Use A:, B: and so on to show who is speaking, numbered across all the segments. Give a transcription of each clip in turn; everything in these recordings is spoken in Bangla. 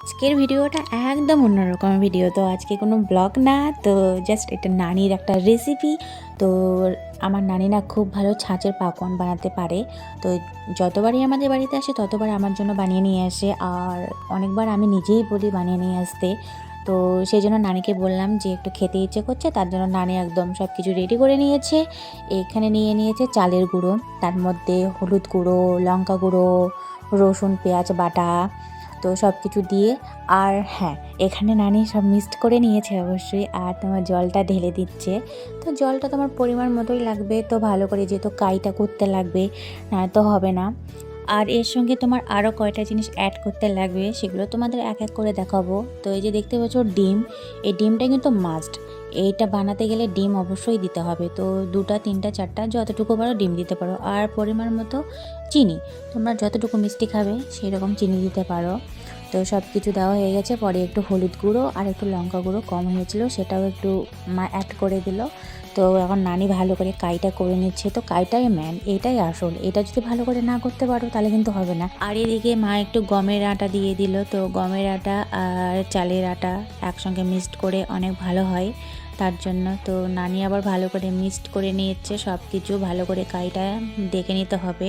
A: আজকের ভিডিওটা একদম অন্যরকম ভিডিও তো আজকে কোনো ব্লগ না, তো জাস্ট এটা নানির একটা রেসিপি তো আমার নানি না খুব ভালো ছাঁচের পাকন বানাতে পারে। তো যতবারই আমাদের বাড়িতে আসে, ততবার আমার জন্য বানিয়ে নিয়ে আসে। আর অনেকবার আমি নিজেই বলি বানিয়ে নিয়ে আসতে। তো সেই জন্য নানিকে বললাম যে, একটু খেতে ইচ্ছে করছে, তার জন্য নানি একদম সব কিছু রেডি করে নিয়েছে। এখানে নিয়ে নিয়েছে চালের গুঁড়ো, তার মধ্যে হলুদ গুঁড়ো, লঙ্কা গুঁড়ো, রসুন, পেঁয়াজ বাটা। তো সব কিছু দিয়ে আর হ্যাঁ এখানে নানি সব মিক্সড করে নিয়েছে অবশ্যই আর তোমার জলটা ঢেলে দিচ্ছে। তো জলটা তোমার পরিমাণ মতোই লাগবে, তো ভালো করে যেহেতু কাইটা করতে লাগবে, না তো হবে না। আর এর সঙ্গে তোমার আরও কয়টা জিনিস অ্যাড করতে লাগবে, সেগুলো তোমাদের এক এক করে দেখাবো। তো এই যে দেখতে পাচ্ছ ডিম, এই ডিমটা কিন্তু মাস্ট এইটা বানাতে গেলে ডিম অবশ্যই দিতে হবে। তো দুটা, তিনটা, চারটা যতটুকু পারো ডিম দিতে পারো। আর পরিমাণ মতো চিনি, তোমরা যতটুকু মিষ্টি খাবে সেই রকম চিনি দিতে পারো। তো সব কিছু দেওয়া হয়ে গেছে। পরে একটু হলুদ গুঁড়ো আর একটু লঙ্কা গুঁড়ো কম হয়েছিল, সেটাও একটু মা অ্যাড করে দিল। তো এখন নানি ভালো করে কাইটা করে নিচ্ছে। তো কাইটাই ম্যান এটাই আসল। এটা যদি ভালো করে না করতে পারো তাহলে কিন্তু হবে না। আর এদিকে মা একটু গমের আটা দিয়ে দিল। তো গমের আটা আর চালের আটা একসঙ্গে মিক্সড করে অনেক ভালো হয়। তার জন্য। তো নানি আবার ভালো করে মিক্সড করে নিয়েছে সব কিছু ভালো করে কাইটা দেখে নিতে হবে।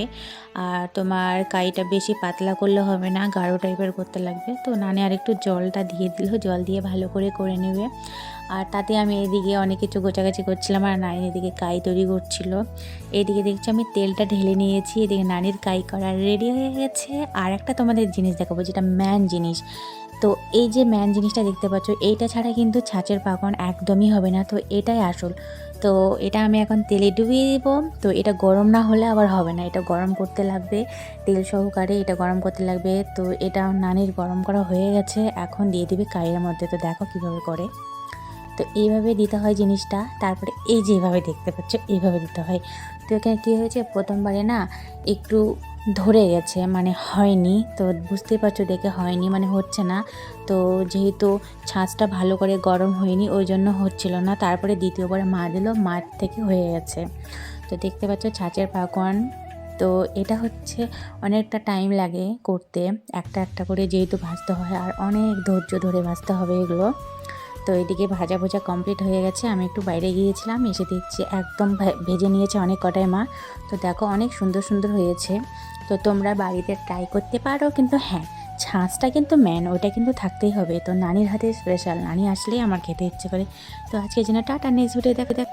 A: আর তোমার কাইটা বেশি পাতলা করলে হবে না, গাঢ় টাইপের করতে লাগবে। তো নানি আর একটু জলটা দিয়ে দিল, জল দিয়ে ভালো করে করে নেবে। আর তাতে আমি এদিকে অনেক কিছু গোছাগাছি করছিলাম আর নানি এদিকে কাই তৈরি করছিল। এদিকে দেখছি আমি তেলটা ঢেলে নিয়েছি, এদিকে নানির কাই করা রেডি হয়ে গেছে। আর একটা তোমাদের জিনিস দেখাবো, যেটা ম্যান জিনিস। তো এই যে ম্যান জিনিসটা দেখতে পাচ্ছ, এইটা ছাড়া কিন্তু ছাঁচের পাকন একদমই হবে না। তো এটাই আসল। তো এটা আমি এখন তেলে ডুবিয়ে দিব। তো এটা গরম না হলে আবার হবে না। এটা গরম করতে লাগবে, তেল সহকারে এটা গরম করতে লাগবে। তো এটা নানির গরম করা হয়ে গেছে। এখন দিয়ে দিবে কাইয়ের মধ্যে। তো দেখো কীভাবে করে। তো এইভাবে দিতে হয় জিনিসটা, তারপরে এই যে এইভাবে দেখতে পাচ্ছ, এইভাবে দিতে হয়। তো এখানে কী হয়েছে, প্রথমবারে না একটু ধরে গেছে মানে হয়নি। তো বুঝতেই পারছ দেখে হয়নি মানে হচ্ছে না। তো যেহেতু ছাঁচটা ভালো করে গরম হয়নি, ওই জন্য হচ্ছিল না। তারপরে দ্বিতীয়বারে মা দিল মাঠ থেকে হয়ে গেছে। তো দেখতে পাচ্ছ ছাঁচের পাকন তো এটা হচ্ছে অনেকটা টাইম লাগে করতে, একটা একটা করে যেহেতু ভাজতে হয়, আর অনেক ধৈর্য ধরে ভাজতে হবে এগুলো। তো এদিকে ভাজা ভোজা কমপ্লিট হয়ে গেছে। আমি একটু বাইরে গিয়েছিলাম, এসে দেখছি একদম ভেজে নিয়েছে অনেক কটায় মা। তো দেখো অনেক সুন্দর সুন্দর হয়েছে। তো তোমরা বাড়িতে ট্রাই করতে পারো, কিন্তু হ্যাঁ ছাঁচটা কিন্তু ম্যান ওটা কিন্তু থাকতেই হবে। তো নানির হাতে স্পেশাল নানি আসলেই আমার খেতে ইচ্ছে করে। তো আজকে যেন টাটা নেক্সট ভিডিও দেখো দেখ